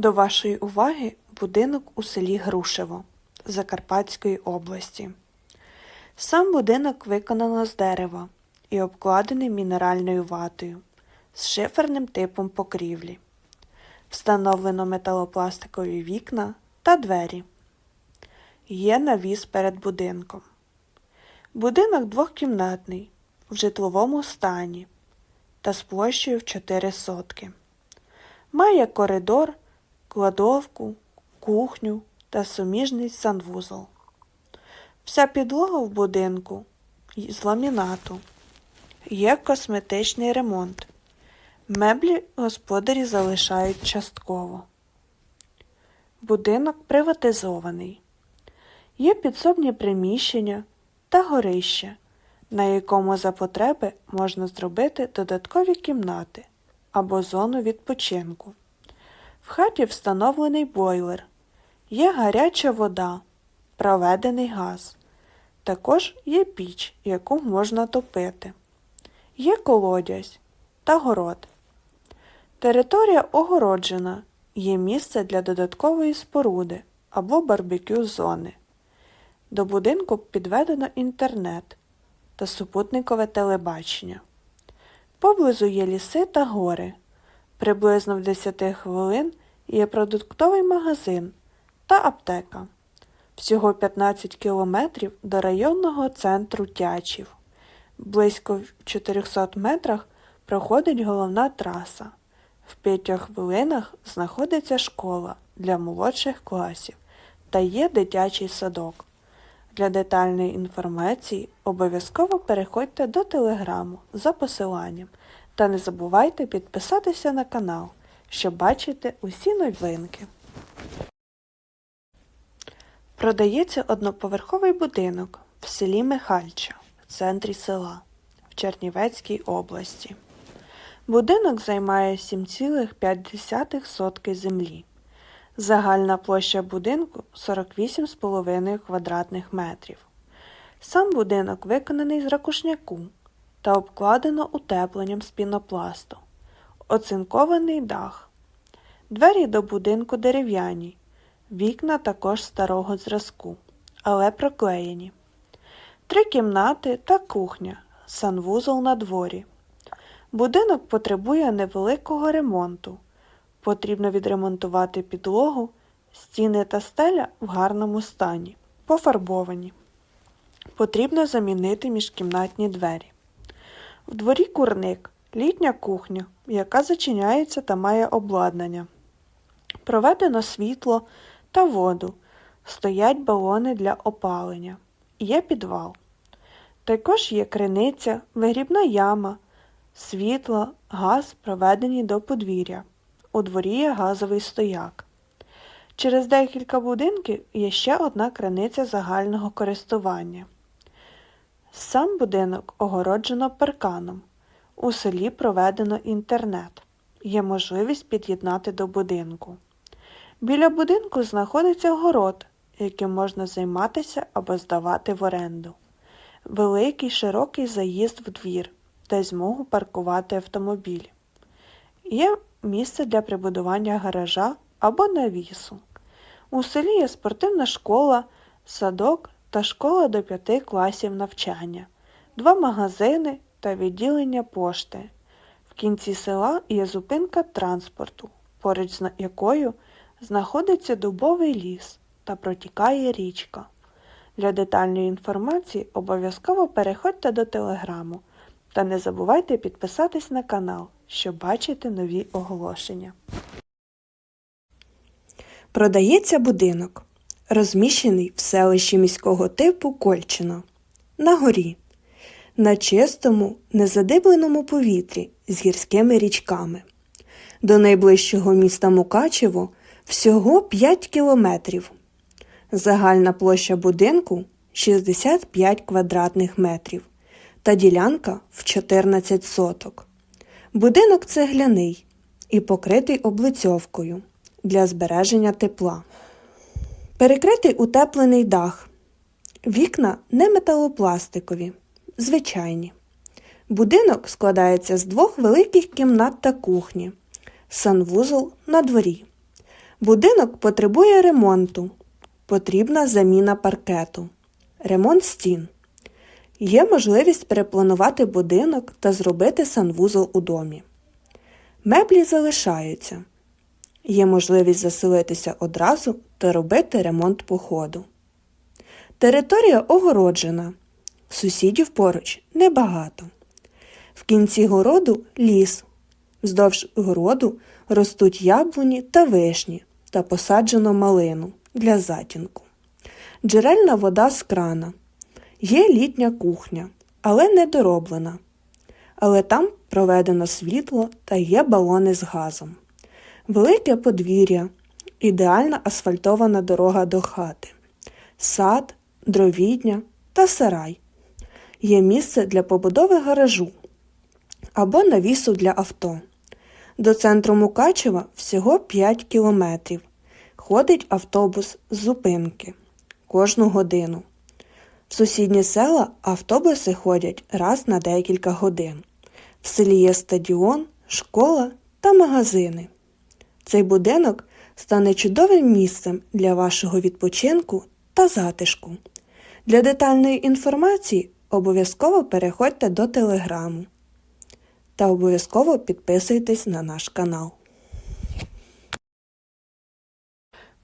До вашої уваги будинок у селі Грушево Закарпатської області. Сам будинок виконано з дерева і обкладений мінеральною ватою з шиферним типом покрівлі. Встановлено металопластикові вікна та двері. Є навіс перед будинком. Будинок двохкімнатний в житловому стані та з площею в 4 сотки. Має коридор, кладовку, кухню та суміжний санвузол. Вся підлога в будинку з ламінату. Є косметичний ремонт. Меблі господарі залишають частково. Будинок приватизований. Є підсобні приміщення та горище, на якому за потреби можна зробити додаткові кімнати або зону відпочинку. В хаті встановлений бойлер, є гаряча вода, проведений газ. Також є піч, яку можна топити. Є колодязь та город. Територія огороджена, є місце для додаткової споруди або барбекю зони. До будинку підведено інтернет та супутникове телебачення. Поблизу є ліси та гори. Приблизно в 10 хвилин є продуктовий магазин та аптека. Всього 15 кілометрів до районного центру Тячів. Близько в 400 метрах проходить головна траса. В 5 хвилинах знаходиться школа для молодших класів та є дитячий садок. Для детальної інформації обов'язково переходьте до телеграму за посиланням та не забувайте підписатися на канал, щоб бачити усі новинки. Продається одноповерховий будинок в селі Михальча в центрі села в Чернівецькій області. Будинок займає 7,5 сотки землі. Загальна площа будинку 48,5 квадратних метрів. Сам будинок виконаний з ракушняку та обкладено утепленням з пінопласту. Оцинкований дах. Двері до будинку дерев'яні, вікна також старого зразку, але проклеєні. Три кімнати та кухня, санвузол на дворі. Будинок потребує невеликого ремонту. Потрібно відремонтувати підлогу, стіни та стеля в гарному стані, пофарбовані. Потрібно замінити міжкімнатні двері. В дворі курник, літня кухня, яка зачиняється та має обладнання. Проведено світло та воду. Стоять балони для опалення. Є підвал. Також є криниця, вигрібна яма, світло, газ проведені до подвір'я. У дворі є газовий стояк. Через декілька будинків є ще одна криниця загального користування. Сам будинок огороджено парканом. У селі проведено інтернет. Є можливість під'єднати до будинку. Біля будинку знаходиться город, яким можна займатися або здавати в оренду. Великий широкий заїзд в двір, де змогу паркувати автомобіль. Є місце для прибудування гаража або навісу. У селі є спортивна школа, садок та школа до 5 класів навчання, два магазини та відділення пошти. В кінці села є зупинка транспорту, поруч з якою знаходиться дубовий ліс та протікає річка. Для детальної інформації обов'язково переходьте до телеграму та не забувайте підписатись на канал, щоб бачити нові оголошення. Продається будинок, розміщений в селищі міського типу Кольчино, на горі, на чистому, незадибленому повітрі з гірськими річками. До найближчого міста Мукачево всього 5 кілометрів. Загальна площа будинку 65 квадратних метрів та ділянка в 14 соток. Будинок цегляний і покритий облицьовкою для збереження тепла. Перекритий утеплений дах. Вікна не металопластикові, звичайні. Будинок складається з двох великих кімнат та кухні, санвузол на дворі. Будинок потребує ремонту. Потрібна заміна паркету. Ремонт стін. Є можливість перепланувати будинок та зробити санвузол у домі. Меблі залишаються. Є можливість заселитися одразу та робити ремонт по ходу. Територія огороджена. Сусідів поруч небагато. В кінці городу ліс. Вздовж городу ростуть яблуні та вишні та посаджено малину для затінку. Джерельна вода з крана. Є літня кухня, але не дороблена. Але там проведено світло та є балони з газом. Велике подвір'я, ідеальна асфальтована дорога до хати, сад, дровідня та сарай. Є місце для побудови гаражу або навісу для авто. До центру Мукачева всього 5 кілометрів. Ходить автобус з зупинки кожну годину. В сусідні села автобуси ходять раз на декілька годин. В селі є стадіон, школа та магазини. Цей будинок стане чудовим місцем для вашого відпочинку та затишку. Для детальної інформації обов'язково переходьте до телеграму та обов'язково підписуйтесь на наш канал.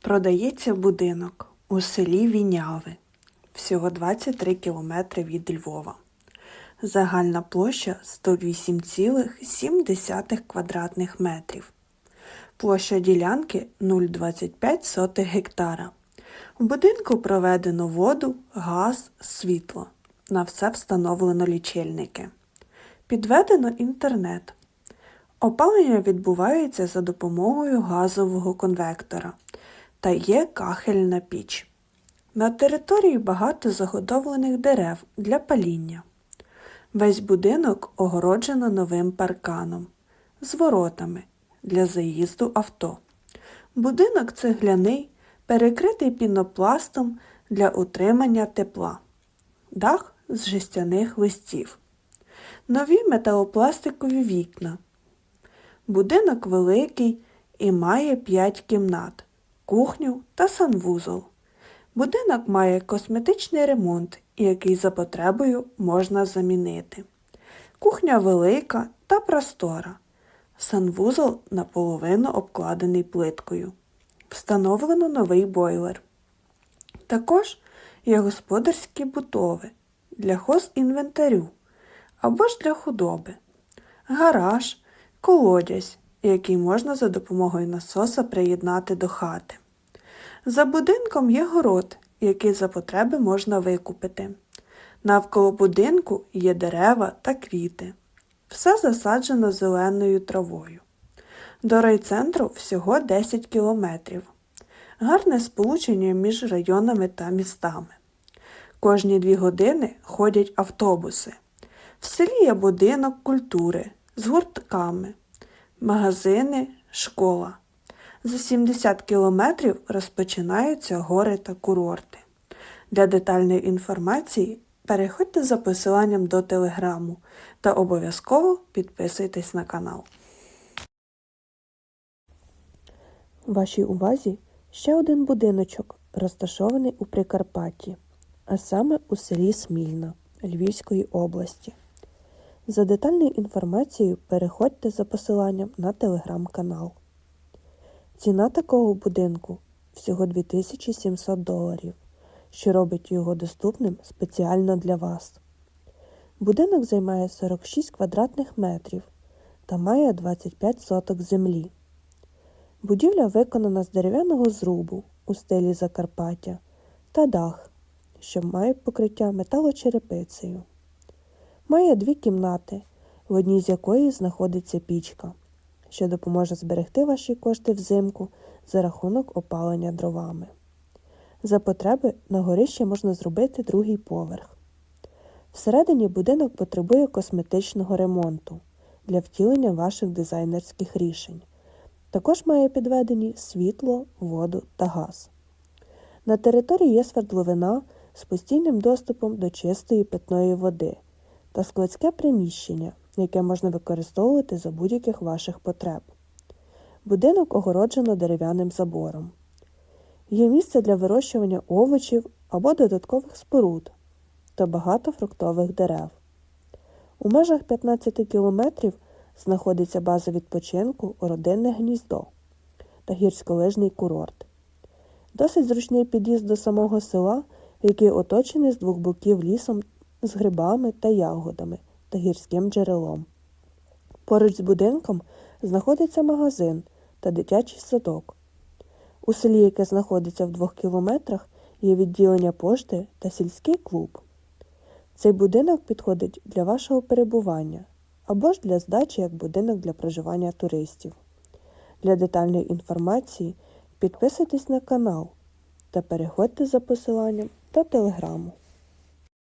Продається будинок у селі Віняви, всього 23 кілометри від Львова. Загальна площа 108,7 квадратних метрів. Площа ділянки 0,25 гектара. У будинку проведено воду, газ, світло. На все встановлено лічильники. Підведено інтернет. Опалення відбувається за допомогою газового конвектора та є кахельна піч. На території багато заготовлених дерев для паління. Весь будинок огороджено новим парканом з воротами для заїзду авто. Будинок цегляний, перекритий пінопластом для утримання тепла, дах з жестяних листів, нові металопластикові вікна. Будинок великий і має 5 кімнат, кухню та санвузол. Будинок має косметичний ремонт, який за потребою можна замінити. Кухня велика та простора. Санвузол наполовину обкладений плиткою. Встановлено новий бойлер. Також є господарські бутови для хозінвентарю або ж для худоби, гараж, колодязь, який можна за допомогою насоса приєднати до хати. За будинком є город, який за потреби можна викупити. Навколо будинку є дерева та квіти. Все засаджено зеленою травою. До райцентру всього 10 кілометрів. Гарне сполучення між районами та містами. Кожні дві години ходять автобуси. В селі є будинок культури з гуртками, магазини, школа. За 70 кілометрів розпочинаються гори та курорти. Для детальної інформації переходьте за посиланням до телеграму та обов'язково підписуйтесь на канал. Вашій увазі ще один будиночок, розташований у Прикарпатті, а саме у селі Смільна Львівської області. За детальною інформацією переходьте за посиланням на телеграм-канал. Ціна такого будинку всього 2700 доларів, що робить його доступним спеціально для вас. Будинок займає 46 квадратних метрів та має 25 соток землі. Будівля виконана з дерев'яного зрубу у стилі Закарпаття та дах, що має покриття металочерепицею. Має дві кімнати, в одній з якої знаходиться пічка, що допоможе зберегти ваші кошти взимку за рахунок опалення дровами. За потреби на горищі можна зробити другий поверх. Всередині будинок потребує косметичного ремонту для втілення ваших дизайнерських рішень. Також має підведені світло, воду та газ. На території є свердловина з постійним доступом до чистої питної води та складське приміщення, яке можна використовувати за будь-яких ваших потреб. Будинок огороджено дерев'яним забором. Є місце для вирощування овочів або додаткових споруд та багато фруктових дерев. У межах 15 кілометрів знаходиться база відпочинку родинне гніздо та гірськолижний курорт. Досить зручний під'їзд до самого села, який оточений з двох боків лісом з грибами та ягодами та гірським джерелом. Поруч з будинком знаходиться магазин та дитячий садок. У селі, яке знаходиться в двох кілометрах, є відділення пошти та сільський клуб. Цей будинок підходить для вашого перебування або ж для здачі як будинок для проживання туристів. Для детальної інформації підписуйтесь на канал та переходьте за посиланням та телеграму.